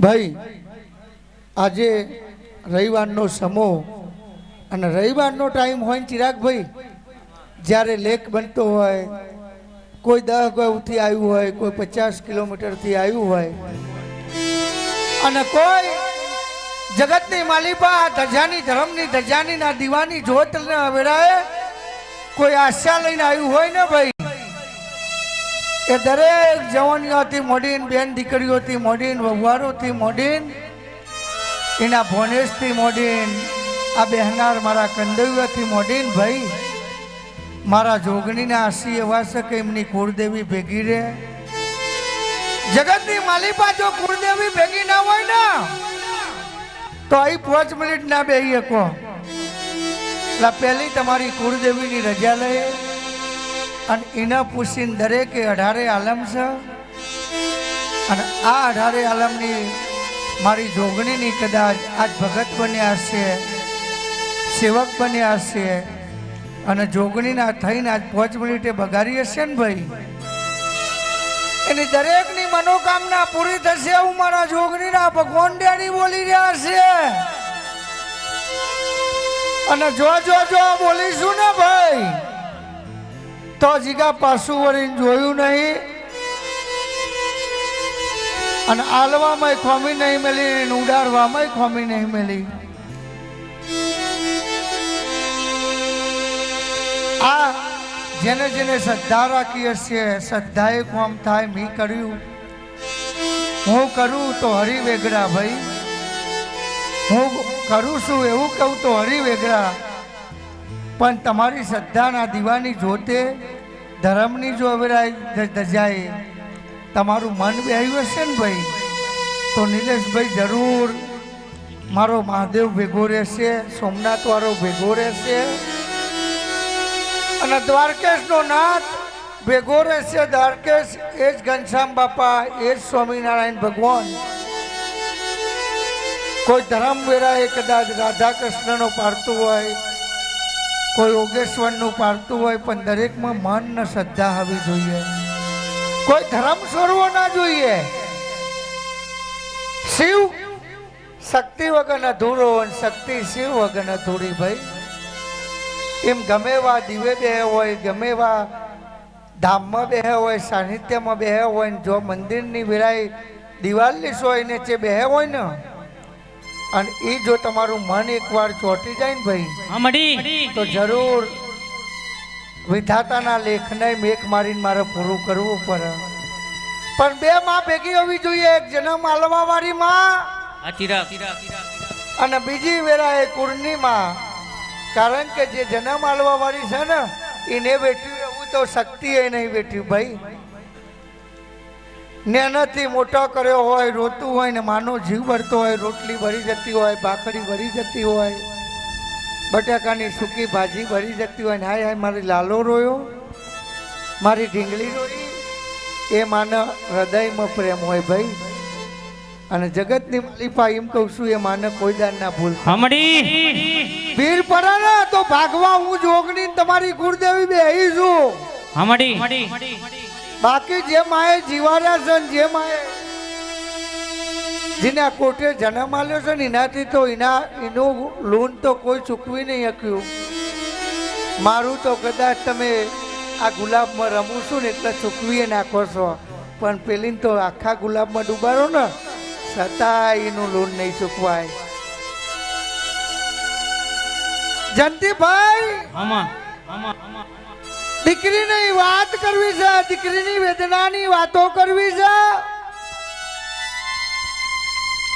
ભાઈ, આજે રવિવારનો સમો અને રવિવારનો ટાઈમ હોય ને ચિરાગભાઈ જ્યારે લેક બનતો હોય, કોઈ દહ ગાઉથી આવ્યું હોય, કોઈ પચાસ કિલોમીટરથી આવ્યું હોય, અને કોઈ જગતની માલિપા, ધજાની ધર્મની ધજાની ના દીવાની જોત વેળાએ કોઈ આશા લઈને આવ્યું હોય ને ભાઈ? એ દરેક જવાનીઓથી મોડીન બેન દીકરીઓથી મોડીન વહુવારોથી મોડીન, એના ભોનેશથી મોડીન, આ બહેનાર મારા કંદવ્યથી મોડીન ભાઈ, મારા જોગણીના આશી એવા છે કે એમની કુળદેવી ભેગી રહે. જગતની માલિપા જો કુળદેવી ભેગી ના હોય ને, તો અહીં પાંચ મિનિટ ના બેહી શકો એટલે પહેલી તમારી કુળદેવીની રજા લઈ અને એના પૂછીને દરેકે અઢારે આલમ છે. અને આ અઢારે આલમની મારી જોગણીની કદાચ આજ ભગત બન્યા છે સેવક બન્યા છે અને જોગણીના થઈને આજ પાંચ મિનિટે બગાડી હશે ને ભાઈ? એની દરેકની મનોકામના પૂરી થશે એવું મારા જોગણીના ભગવાન ડેડી બોલી રહ્યા છે. અને જો જો જો બોલીશું ને ભાઈ? તો જીગા પાછું વળીને જોયું નહીં. અને આલવામાં ખોમી નહીં મેલી ઉડાડવામાં ખોમી નહીં મેલી. આ જેને જેને શ્રદ્ધા રાખી હશે, શ્રદ્ધાએ કોમ થાય, મી કર્યું. હું કરું તો હરી વેગડા ભાઈ. હું કરું છું એવું કહું તો હરી વેગડા પણ તમારી શ્રદ્ધાના દીવાની જોતે ધર્મની જો અવેરાય ધજાએ તમારું મન બેહ્યું હશે ને ભાઈ, તો નિલેશભાઈ જરૂર મારો મહાદેવ ભેગો રહેશે, સોમનાથ વાળો ભેગો રહેશે અને દ્વારકેશનો નાથ ભેગો રહેશે. દ્વારકેશ એ જ ઘનશ્યામ બાપા, એ જ સ્વામિનારાયણ ભગવાન. કોઈ ધર્મ વેરાએ કદાચ રાધા કૃષ્ણનો પાડતું હોય કોઈ યોગેશ્વરનું પાડતું હોય પણ દરેકમાં મન ને શ્રદ્ધા હોવી જોઈએ. કોઈ ધર્મ છોડવો ના જોઈએ. શિવ શક્તિ વગર અધૂરો શક્તિ શિવ વગર અધૂરી ભાઈ. એમ ગમે એવા દિવે બે હોય, ગમે એવા ધામમાં બે હોય, સાનિધ્યમાં બે હોય જો મંદિરની વિરાય દિવાલની સોય ને જે બે હોય ને અને એ જો તમારું મન એકવાર ચોંટી જાય ને ભાઈ તો જરૂર વિધાતાના લેખને મેક મારીને મારે પૂરું કરવું પડે. પણ બે માં ભેગી હોવી જોઈએ એક જન્મ આલવા વાળી માં અને બીજી વેળા એ કુરની માં કારણ કે જે જન્મ આલવા વાળી છે ને એને બેઠ્યું એવું તો શક્તિ એ નહીં બેઠ્યું ભાઈ. નેનાથી મોટો કર્યો હોય રોતું હોય ને માનો જીવ ભરતો હોય રોટલી ભરી જતી હોય ભાખરી ભરી જતી હોય બટાકાની સૂકી ભાજી ભરી જતી હોય ને હાય હાય મારી લાલો રોયો મારી ઢીંગલી રોઈ એ માના હૃદયમાં પ્રેમ હોય ભાઈ. અને જગતની માલિપા એમ કહું છું એ માને કોઈ દાન ના ભૂલ હમડી! વીર પડે ને તો ભાગવા હું જોગની ને તમારી ગુરુદેવી બે છું. આમડી બાકી જે માએ જીવાડ્યા છે જે માએ જેના કોર્ટે જન્મ આવ્યો છે ને એનાથી તો એના, એનું લોન તો કોઈ ચૂકવી નહીં શક્યું. મારું તો કદાચ તમે આ ગુલાબમાં રમું છું ને એટલે ચૂકવીએ નાખો છો. પણ પેલી તો આખા ગુલાબમાં ડૂબાડો ને છતાં એનું લોન નહીં ચૂકવાય. જંતીભાઈ આમાં આમાં આમાં. દીકરીની વાત કરવી છે, દીકરીની વેદનાની વાતો કરવી છે.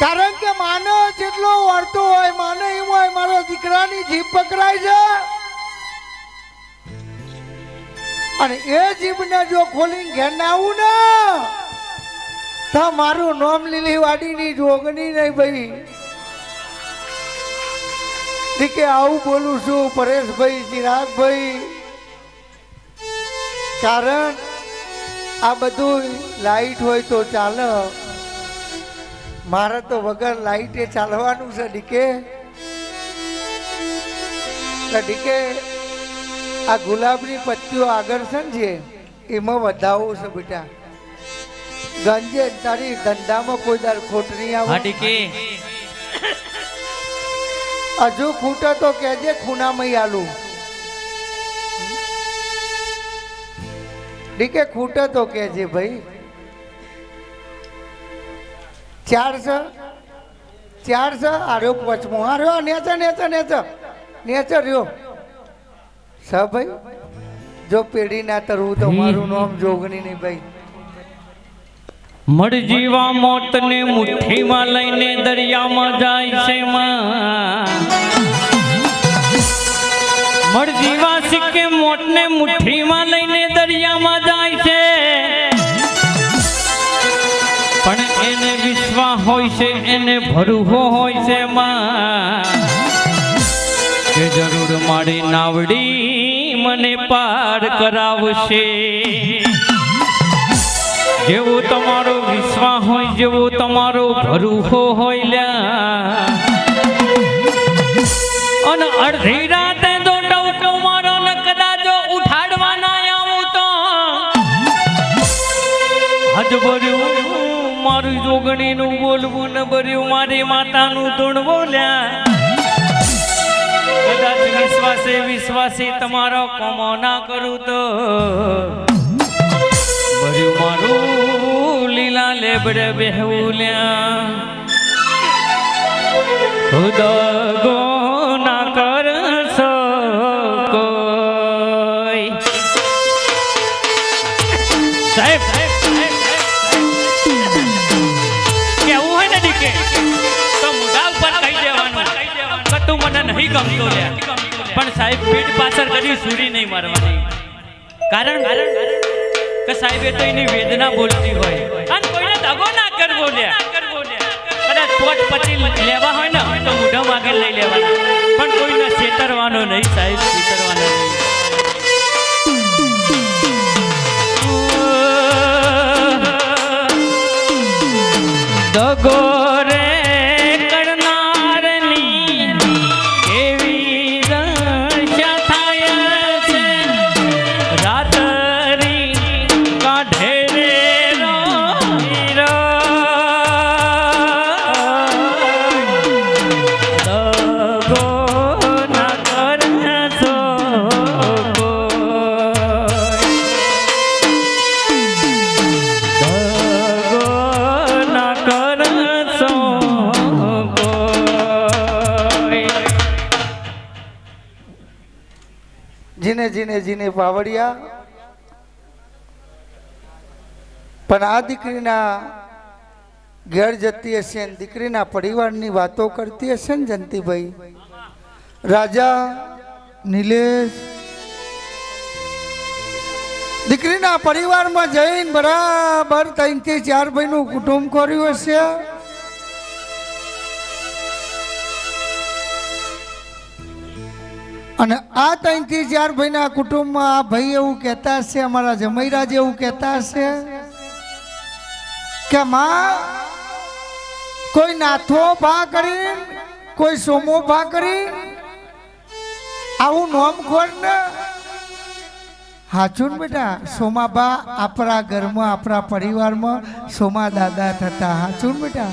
કારણ કે માનો જેટલો વળતો હોય, માને એમ હોય, મારો દીકરાની જીભ પકડાય છે. અને એ જીભને જો ખોલીને ઘેર ના તો મારું નોમ લીલી વાડીની જોગણી નહીં ભાઈ. દીકે આવું બોલું છું, પરેશભાઈ, ચિરાગભાઈ. કારણ આ બધું લાઈટ હોય તો ચાલે. મારે તો વગર લાઈટે ચાલવાનું છે ડીકે. ડીકે આ ગુલાબની પત્તીઓ આગળ છે ને જે એમાં વધાવો છે બેટા. ગંજે તારી ધંધામાં કોઈ દર ખોટ નહીં આવે. હજુ ખૂટે તો કેજે ખૂનામાં આલું. ડીકે ખૂટે તો કેજે ભાઈ. ચારસો? ચારસો? રહ્યો પચમો. આર્યો નેચર નેચર નેચર નેચર રહ્યો. સ ભાઈ જો પેઢી ના તરવું તો મારું નામ જોગણી નહીં ભાઈ. મરજીવા મોતને મુઠ્ઠીમાં લઈને દરિયામાં જાય છે માં. મરજીવા સિક્કે મોતને મુઠ્ઠીમાં લઈને વિશ્વા હોય છે, એને ભરવો હોય છે માં. જરૂર મારી નાવડી મને પાર કરાવશે. જેવો તમારો વિશ્વા હોય, જેવો તમારો ભરૂખો હોય લ્યા. અને અડધી રાતે તો ડવકો મારો ને કદાચ ઉઠાડવાના આવું તો. હજ ભર્યું મારું જોગણીનું બોલવું ન ભર્યું, મારી માતાનું ધૂણ બોલ્યા. કદાચ વિશ્વાસે વિશ્વાસે તમારો કોમો ના કરું તો. ભર્યું મારું લીલા લેબડે બેહુલ્યા દગો ના ગમતો લે પણ સાહેબ પીઠ પાછળ કદી સુરી નહીં મારવાની. કારણ કે સાહેબે તો એની વેદના બોલતી હોય. અને કોઈને દગો ના કરવો લે. કદાચ પોટ પછી લેવા હોય ને, તો મોઢા આગળ લઈ લેવાના. પણ કોઈને છેતરવાનો નહીં સાહેબ, છેતરવાનો નહીં. દગો પાવડિયા પણ આ દીકરીના ઘેર જતી હશે ને દીકરીના પરિવારની વાતો કરતી હશે ને જંતીભાઈ રાજા નિલેશ. દીકરીના પરિવારમાં જઈને બરાબર ત્રણથી ચાર ભાઈનું કુટુંબ કર્યું હશે. અને આ ત્રણથી ચાર ભાઈના કુટુંબમાં આ ભાઈ એવું કહેતા હશે, અમારા જમૈરાજ એવું કહેતા હશે, કે માં, કોઈ નાથો ભા કરી, કોઈ સોમો ભા કરી, આવું નોમ ખોર ને. હાચું બેટા સોમાબા આપણા ઘરમાં, આપણા પરિવારમાં સોમા દાદા થતા, હાચું બેટા?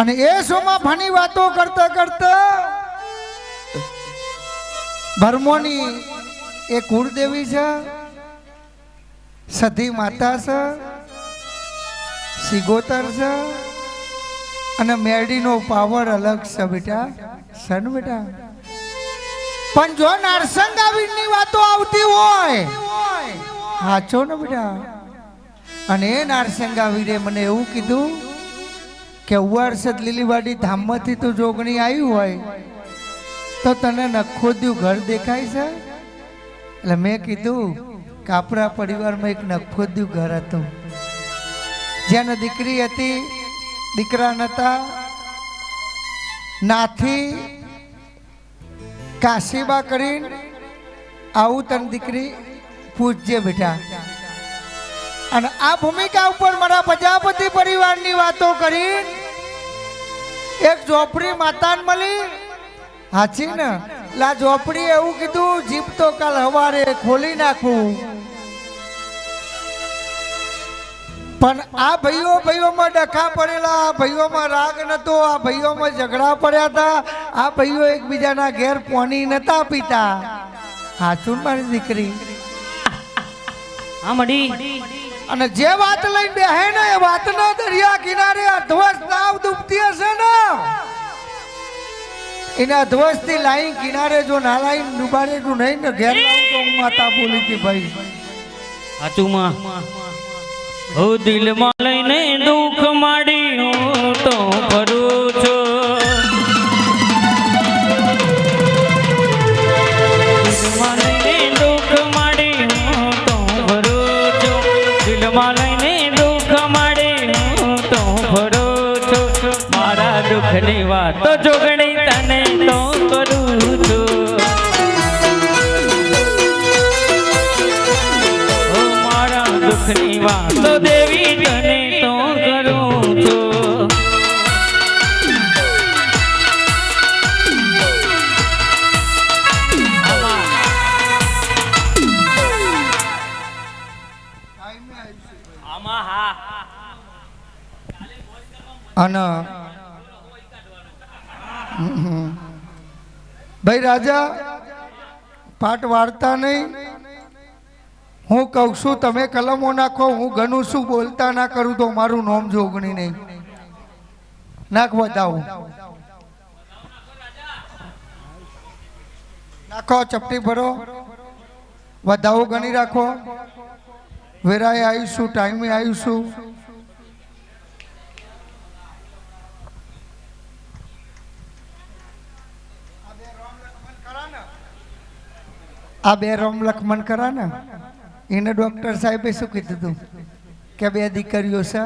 અને એ સોમા ભાની વાતો કરતા કરતા ભરમોની એ કુળદેવી છે, સધી માતા છે, સિગોતર છે, અને મેરડીનો પાવર અલગ છે બેટા સન બેટા? પણ જો નરસંગ આવીની વાતો આવતી હોય, સાચો ને બેટા? અને એ નારસંગ મને એવું કીધું કે ઉવારસદ લીલીવાડી ધામમાંથી તું જોગણી આવી હોય તો તને નખોદ્યું ઘર દેખાય છે? એટલે મેં કીધું, કાપરા પરિવારમાં એક નખોદ્યું ઘર હતું. જેને દીકરી હતી, દીકરા નતા, નાથી, કાશીબા કરીને આવું તને દીકરી પૂછજે બેટા અને આ ભૂમિકા ઉપર મારા પ્રજાપતિ પરિવારની વાતો કરી એક ઝોપડી માતાને મળી હાચી ને? લા ઝોપડી એવું કીધું જીપ તો કાલ હવારે ખોલી નાખું. પણ આ ભાઈઓ ભાઈઓમાં ડખા પડેલા આ ભાઈઓમાં રાગ નતો આ ભાઈઓમાં ઝઘડા પડ્યા હતા આ ભાઈઓ એકબીજાના ઘેર પોની નતા પીતા. હાચું મારી દીકરી? હા મડી. અને જે વાત લઈને બેહે ને એ વાતનો દરિયા કિનારે અધવસ નાવ ડૂબતી હશે ને? એને અધવસથી લાઈન કિનારે જો ના લાઈન ડુબાડે તું નહીં ને ઘેર લાવું તો હું માતા બોલી હતી ભાઈ. દુઃખ માડી હું તો કરું તો દિલમાં લઈને દુઃખ માડી હું તો દુઃખની વાતો જોગણી દુઃખની વાત દેવી તને તો કરું છું. અને ભાઈ રાજા પાઠ વાર્તા નહીં હું કહું છું, તમે કલમો નાખો, હું ગણું છું, બોલતા ના કરું તો મારું નોમ જોગણી નહીં. નાખ બતાવું નાખો, ચપટી ભરો. વધાવો ગણી રાખો. વેરાએ આવીશું, ટાઈમે આવીશું. આ બે રોમ લખમણ કરા ને એને ડોક્ટર સાહેબે શું કીધું હતું કે બે દીકરીઓ છે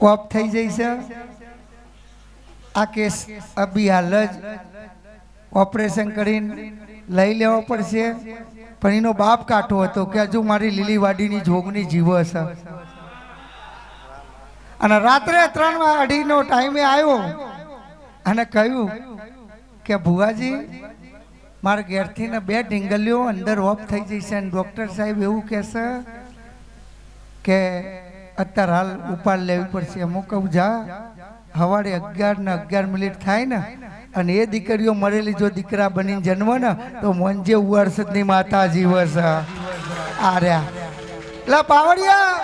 ઓફ થઈ જઈ છે. આ કેસ અભી હાલ જ ઓપરેશન કરીને લઈ લેવો પડશે. પણ એનો બાપ કાઢો હતો કે હજુ મારી લીલી વાડીની જોગની જીવ છે. અને રાત્રે ત્રણ અઢીનો ટાઈમે આવ્યો અને કહ્યું કે ભુવાજી મારા ઘેરથી ને બે ઢીંગલીઓ અંદર ઓફ થઈ જશે અને ડૉક્ટર સાહેબ એવું કહેશે કે અત્યારે હાલ ઉપાડ લેવી પડશે. હું કહું, જા સવારે અગિયાર ને અગિયાર મિનિટ થાય ને અને એ દીકરીઓ મરેલી જો દીકરા બનીને જન્મ ને તો મોંજે ઉવારસદની માતા જીવસ આ રહ્યા. એટલે પાવડિયા,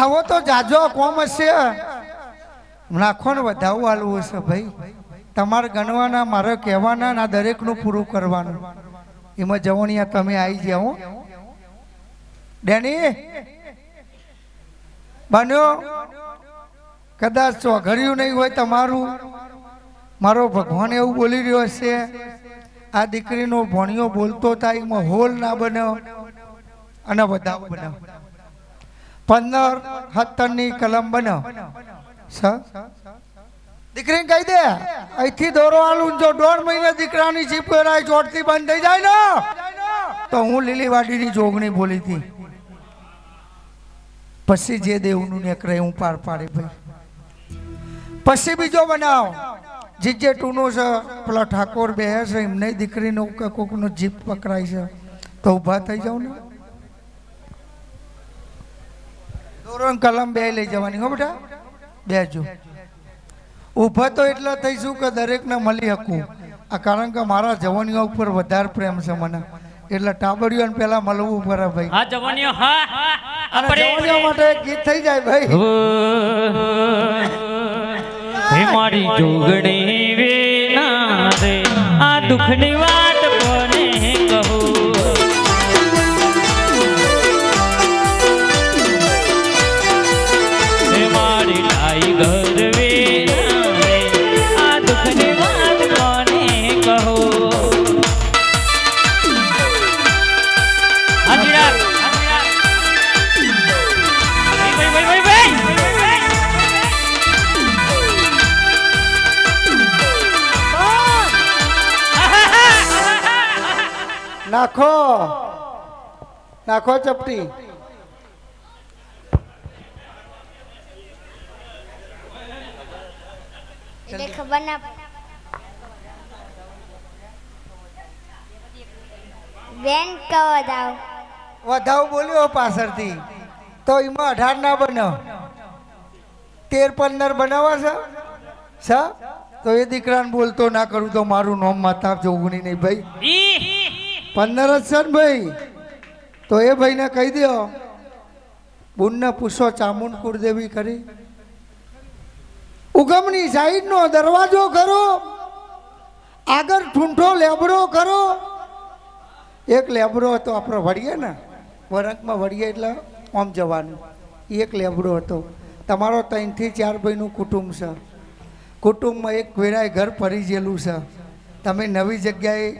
આવો તો જાજો, કોમ હશે. નાખો ને વધાવું હાલવું હશે ભાઈ. તમારે ગણવાના, મારે કહેવાના ના દરેકનું પૂરું કરવાનું. એમાં જવણિયા તમે આવી જાઓ ડેની, બન્યો, કદાચ ચોઘર્યું નહીં હોય તમારું. મારો ભગવાન એવું બોલી રહ્યો છે, આ દીકરીનો ભણિયો બોલતો થાય એમાં હોલ ના બન્યો અને વધાવ બન્યો. પંદર સત્તરની કલમ બન્યો. સ? દીકરીને કહી દે, અહીંથી દોરો આલું જો દોઢ મહિને દીકરાની જીપ પહેરાય ચોટથી બંધ થઈ જાય ને. તો હું લીલીવાડીની જોગણી બોલી હતી. પછી જે દેવનું નેકરે હું પાર પાડી ભાઈ. પછી બીજો બનાવ, જીજે ટૂનો છે, પેલા ઠાકોર બે છે, એમને દીકરીનો કે કોકનો જીપ પકડાય છે. તો ઊભા થઈ જાઉં ને. દોરો કલમ બે લઈ જવાની, હો બેટા? બેજો ઊભા તો એટલા થઈશું કે દરેકને મળી શકું. આ કારણ કે મારા જવાનીઓ ઉપર વધારે પ્રેમ છે મને. એટલે ટાબડીઓને પેલા મળવું પડે ભાઈ. હા જવાનીઓ હા. અને જવાનીઓ માટે ગીત થઈ જાય ભાઈ. હે મારી જોગણી વેના રે આ દુખની વાત નાખો ચપટી. એટલે ખબર ના બેન કહો દાવ વધાવ બોલ્યો પાછળથી. તો એમાં અઢાર ના બનાવ તેર પંદર બનાવવા છે? સ તો એ દીકરાને બોલતો ના કરું તો મારું નોમ માતા જોગણી નહીં ભાઈ. પંદર જ છે ને ભાઈ. તો એ ભાઈને કહી દો બુનને પૂછો ચામુંડ કુળદેવી કરી ઉગમની સાઈડનો દરવાજો કરો આગળ ઠૂંઠો લેબડો કરો એક લેબડો હતો આપણો વળીએ ને વરંકમાં વળીએ એટલે આમ જવાનું. એક લેબડો હતો. તમારો ત્રણથી ચાર ભાઈનું કુટુંબ છે. કુટુંબમાં એક વેરાય ઘર ફરી ગયેલું છે. તમે નવી જગ્યાએ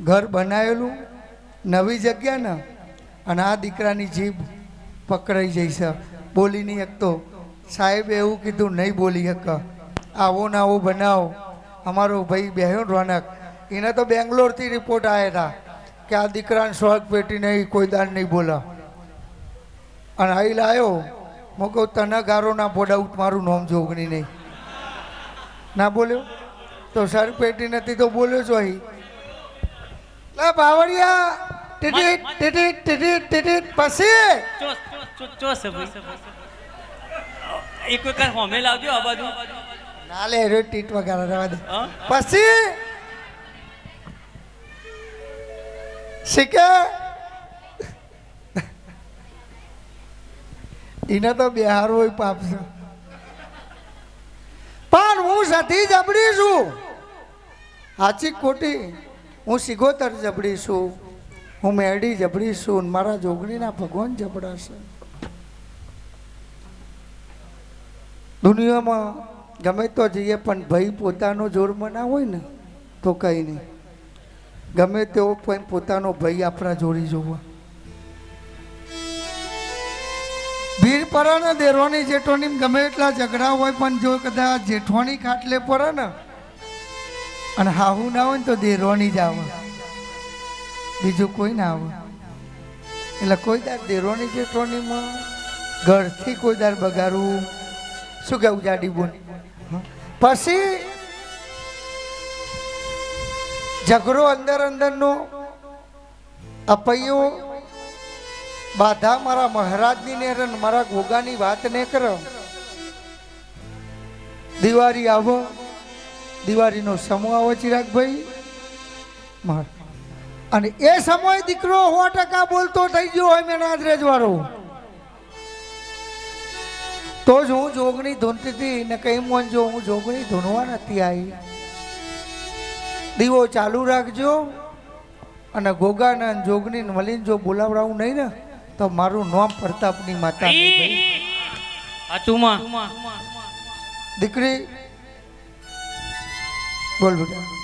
ઘર બનાવેલું નવી જગ્યા ને, અને આ દીકરાની જીભ પકડાઈ જઈ છે. બોલી નહીં શકતો. સાહેબે એવું કીધું, નહીં બોલી શક આવો ને આવો બનાવો. અમારો ભાઈ બહેન રોનક. એને તો બેંગ્લોરથી રિપોર્ટ આવ્યા હતા કે આ દીકરાને સ્વર્ગ પેટી નહીં કોઈ દાન નહીં બોલા. અને અહીં લાયો. હું કહું, તને ગારો ના પોડાવું મારું નામ જોગણી નહીં. ના બોલ્યો? તો સર પેટી નથી તો બોલ્યો છો અહીં. લા બાવળિયા ટીટીટ ટીટીટ ટીટીટ ટીટીટ પછી આ બાજુ ટીટ વગાડે પછી શીખે એને તો બિહાર હોય પાપ છે પણ હું સતી જબડી છું સાચી ખોટી હું સિગોતર જબડી છું હું મેડી જબડી છું મારા જોગણીના ભગવાન જબડાશે દુનિયામાં ગમે તો જઈએ, પણ ભાઈ પોતાનો જોરમાં ના હોય ને, તો કંઈ નહીં. ગમે તેવો પણ પોતાનો ભાઈ આપણા જોડી જોવા. ભીડ પડે ને દેરોની જેઠવાની ગમે એટલા ઝઘડા હોય, પણ જો કદાચ જેઠવાની ખાટલે પડે ને, અને હાહુ ના હોય ને તો દેરવાની જ આવે. બીજું કોઈ ના આવે એટલે કોઈ દાર દેરોની જેઠોનીમાં ઘરથી કોઈ દાર બગાડવું શું કેવું જાડી બોન પછી ઝઘડો અંદર અંદરનો અપૈયો બાધા મારા મહારાજની ને રન મારા ગોગાની વાત ને કર. દિવાળી આવો. દિવાળીનો સમૂહ આવો ચિરાગભાઈ. માર અને એ સમય દીકરો સો ટકા બોલતો થઈ ગયો હોય મેં નાદરેજ વાળો તો જ હું જોગણી ધૂનતી હતી ને કઈ મોન જો હું જોગણી ધૂનવા નથી આવી. દીવો ચાલુ રાખજો અને ગોગાને જોગણી મળીને જો બોલાવડાવું નહીં ને તો મારું નામ પ્રતાપની માતા નહીં દીકરી બોલ બેટા.